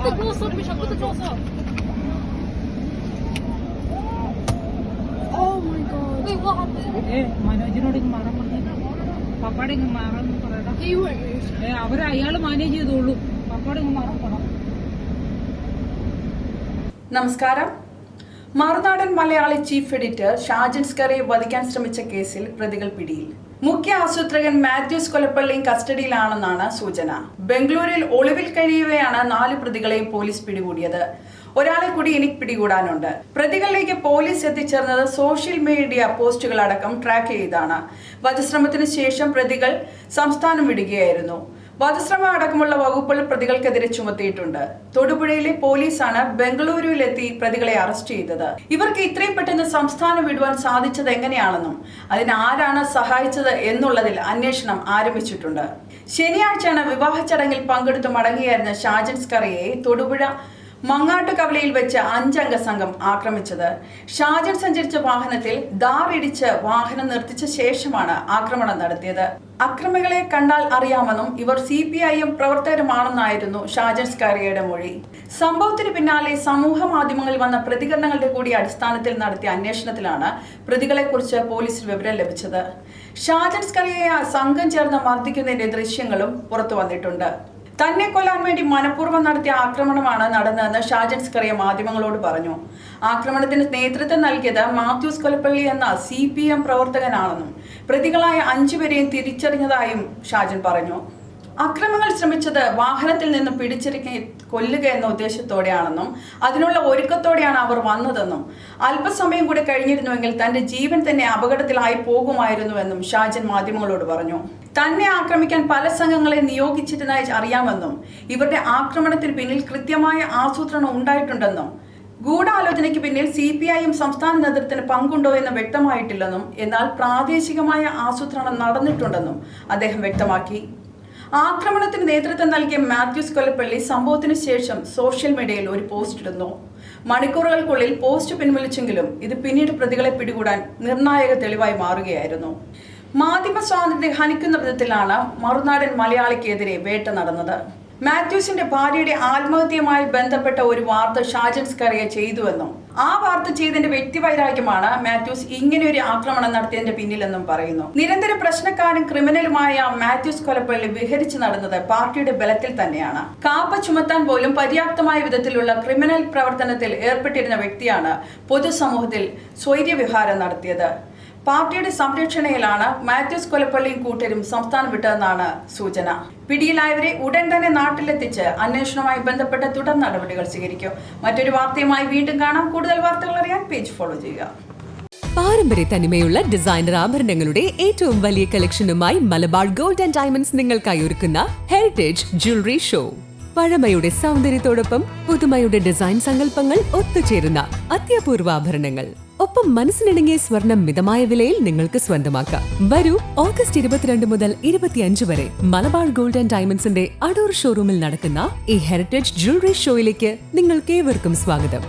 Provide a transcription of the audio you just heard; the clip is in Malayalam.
줬어. Oh 미샤. god. Wait, what happened? ഏ മനോജിനോട് ഇങ്ങ് മാറാൻ പറഞ്ഞു പപ്പാടെ ഇങ്ങ് മാറാൻ പറയടാ He won't move. ഏ അവർ അയാൾ മാനേജ് ചെയ്തോളൂ നമസ്കാരം മറുനാടൻ മലയാളി ചീഫ് എഡിറ്റർ ഷാജൻ സ്കറിയെ വധിക്കാൻ ശ്രമിച്ച കേസിൽ പ്രതികൾ പിടിയിൽ മുഖ്യ ആസൂത്രകൻ മാത്യൂസ് കൊലപ്പള്ളിയും കസ്റ്റഡിയിലാണെന്നാണ് സൂചന. ബംഗളൂരിൽ ഒളിവിൽ കഴിയവെയാണ് നാല് പ്രതികളെയും പോലീസ് പിടികൂടിയത്. ഒരാളെ കൂടി ഇനി പിടികൂടാനുണ്ട്. പ്രതികളിലേക്ക് പോലീസ് എത്തിച്ചേർന്നത് സോഷ്യൽ മീഡിയ പോസ്റ്റുകളടക്കം ട്രാക്ക് ചെയ്താണ്. വധശ്രമത്തിന് ശേഷം പ്രതികൾ സംസ്ഥാനം വിടുകയായിരുന്നു. വധശ്രമം അടക്കമുള്ള വകുപ്പുകൾ പ്രതികൾക്കെതിരെ ചുമത്തിയിട്ടുണ്ട്. തൊടുപുഴയിലെ പോലീസാണ് ബംഗളൂരുവിലെത്തി പ്രതികളെ അറസ്റ്റ് ചെയ്തത്. ഇവർക്ക് ഇത്രയും പെട്ടെന്ന് സംസ്ഥാനം വിടുവാൻ സാധിച്ചത് എങ്ങനെയാണെന്നും അതിന് ആരാണ് സഹായിച്ചത് എന്നുള്ളതിൽ അന്വേഷണം ആരംഭിച്ചിട്ടുണ്ട്. ശനിയാഴ്ചയാണ് വിവാഹ ചടങ്ങിൽ പങ്കെടുത്ത് മടങ്ങിയായിരുന്ന ഷാജൻ സ്കറിയെ തൊടുപുഴ മങ്ങാട്ട് കവലയിൽ വെച്ച് അഞ്ചംഗ സംഘം ആക്രമിച്ചത്. ഷാജൻ സഞ്ചരിച്ച വാഹനത്തിൽ ദാർ ഇടിച്ച് വാഹനം നിർത്തിച്ച ശേഷമാണ് ആക്രമണം നടത്തിയത്. അക്രമികളെ കണ്ടാൽ അറിയാമെന്നും ഇവർ സി പി ഐ എം പ്രവർത്തകരുമാണെന്നായിരുന്നു ഷാജൻ സ്കാരിയയുടെ മൊഴി. സംഭവത്തിന് പിന്നാലെ സമൂഹ മാധ്യമങ്ങളിൽ വന്ന പ്രതികരണങ്ങളുടെ കൂടി അടിസ്ഥാനത്തിൽ നടത്തിയ അന്വേഷണത്തിലാണ് പ്രതികളെക്കുറിച്ച് പോലീസിന് വിവരം ലഭിച്ചത്. ഷാജൻ സ്കറിയയെ സംഘം ചേർന്ന് മർദ്ദിക്കുന്നതിന്റെ ദൃശ്യങ്ങളും പുറത്തു വന്നിട്ടുണ്ട്. തന്നെ കൊല്ലാൻ വേണ്ടി മനഃപൂർവം നടത്തിയ ആക്രമണമാണ് നടന്നതെന്ന് ഷാജൻ സ്കറിയ മാധ്യമങ്ങളോട് പറഞ്ഞു. ആക്രമണത്തിന് നേതൃത്വം നൽകിയത് മാത്യൂസ് കൊലപ്പള്ളി എന്ന സി പി എം പ്രവർത്തകനാണെന്നും പ്രതികളായ അഞ്ചുപേരെയും തിരിച്ചറിഞ്ഞതായും ഷാജൻ പറഞ്ഞു. അക്രമങ്ങൾ ശ്രമിച്ചത് വാഹനത്തിൽ നിന്ന് പിടിച്ചിറക്കി കൊല്ലുക എന്ന ഉദ്ദേശത്തോടെയാണെന്നും അതിനുള്ള ഒരുക്കത്തോടെയാണ് അവർ വന്നതെന്നും അല്പസമയം കൂടി കഴിഞ്ഞിരുന്നുവെങ്കിൽ തന്റെ ജീവൻ തന്നെ അപകടത്തിലായി പോകുമായിരുന്നുവെന്നും ഷാജൻ മാധ്യമങ്ങളോട് പറഞ്ഞു. തന്നെ ആക്രമിക്കാൻ പല സംഘങ്ങളെ നിയോഗിച്ചിരുന്നതായി അറിയാമെന്നും ഇവരുടെ ആക്രമണത്തിന് പിന്നിൽ കൃത്യമായ ആസൂത്രണം ഉണ്ടായിട്ടുണ്ടെന്നും ഗൂഢാലോചനയ്ക്ക് പിന്നിൽ സി പി ഐ എം സംസ്ഥാന നേതൃത്വത്തിന് പങ്കുണ്ടോ എന്ന് വ്യക്തമായിട്ടില്ലെന്നും എന്നാൽ പ്രാദേശികമായ ആസൂത്രണം നടന്നിട്ടുണ്ടെന്നും അദ്ദേഹം വ്യക്തമാക്കി. ആക്രമണത്തിന് നേതൃത്വം നൽകിയ മാത്യൂസ് കൊലപ്പള്ളി സംഭവത്തിന് ശേഷം സോഷ്യൽ മീഡിയയിൽ ഒരു പോസ്റ്റ് ഇടുന്നു. മണിക്കൂറുകൾക്കുള്ളിൽ പോസ്റ്റ് പിൻവലിച്ചെങ്കിലും ഇത് പിന്നീട് പ്രതികളെ പിടികൂടാൻ നിർണായക തെളിവായി മാറുകയായിരുന്നു. മാധ്യമ സ്വാതന്ത്ര്യം ഹനിക്കുന്ന വിധത്തിലാണ് മറുനാടൻ മലയാളിക്കെതിരെ വേട്ട നടന്നത്. മാത്യൂസിന്റെ ഭാര്യയുടെ ആത്മഹത്യയുമായി ബന്ധപ്പെട്ട ഒരു വാർത്ത ഷാജൻ സ്കറിയ ചെയ്തുവെന്നും ആ വാർത്ത ചെയ്തതിന്റെ വ്യക്തിവൈരാഗ്യമാണ് മാത്യൂസ് ഇങ്ങനെ ഒരു ആക്രമണം നടത്തിയതിന്റെ പിന്നിലെന്നും പറയുന്നു. നിരന്തര പ്രശ്നക്കാരൻ ക്രിമിനലുമായ മാത്യൂസ് കൊലപ്പള്ളി വിഹരിച്ചു നടന്നത് പാർട്ടിയുടെ ബലത്തിൽ തന്നെയാണ്. കാപ്പ ചുമത്താൻ പോലും പര്യാപ്തമായ വിധത്തിലുള്ള ക്രിമിനൽ പ്രവർത്തനത്തിൽ ഏർപ്പെട്ടിരുന്ന വ്യക്തിയാണ് പൊതുസമൂഹത്തിൽ സ്വൈര്യവിഹാരം നടത്തിയത്. പാർട്ടിയുടെ സംരക്ഷണയിലാണ് മാത്യൂസ് കൊലപ്പള്ളിയും കൂട്ടരും സംസ്ഥാനം വിട്ടതെന്നാണ് സൂചന. പിടിയിലായവരെ ഉടൻ തന്നെ നാട്ടിലെത്തിച്ച് അന്വേഷണവുമായി ബന്ധപ്പെട്ട തുടർ നടപടികൾ സ്വീകരിക്കും. മറ്റൊരു വാർത്തയുമായി വീണ്ടും കാണാം. കൂടുതൽ വാർത്തകൾ അറിയാൻ പേജ് ഫോളോ ചെയ്യുക. പാരമ്പര്യ തനിമയുള്ള ഡിസൈനർ ആഭരണങ്ങളുടെ ഏറ്റവും വലിയ കളക്ഷനുമായി മലബാർ ഗോൾഡ് ആൻഡ് ഡയമണ്ട്സ് നിങ്ങൾക്കായി ഒരുക്കുന്ന ഹെറിറ്റേജ് ജ്വല്ലറി ഷോ പഴമയുടെ സൗന്ദര്യത്തോടൊപ്പം പുതുമയുടെ ഡിസൈൻ സങ്കല്പങ്ങൾ ഒത്തുചേരുന്ന അത്യപൂർവ ആഭരണങ്ങൾ. ഒപ്പം മനസ്സിനിണങ്ങിയ സ്വർണം മിതമായ വിലയിൽ നിങ്ങൾക്ക് സ്വന്തമാക്കാം. വരൂ ഓഗസ്റ്റ് ഇരുപത്തിരണ്ട് മുതൽ ഇരുപത്തിയഞ്ച് വരെ മലബാർ ഗോൾഡ് ആൻഡ് ഡയമണ്ട്സിന്റെ അടൂർ ഷോറൂമിൽ നടക്കുന്ന ഈ ഹെറിറ്റേജ് ജ്വല്ലറി ഷോയിലേക്ക് നിങ്ങൾക്ക് ഏവർക്കും സ്വാഗതം.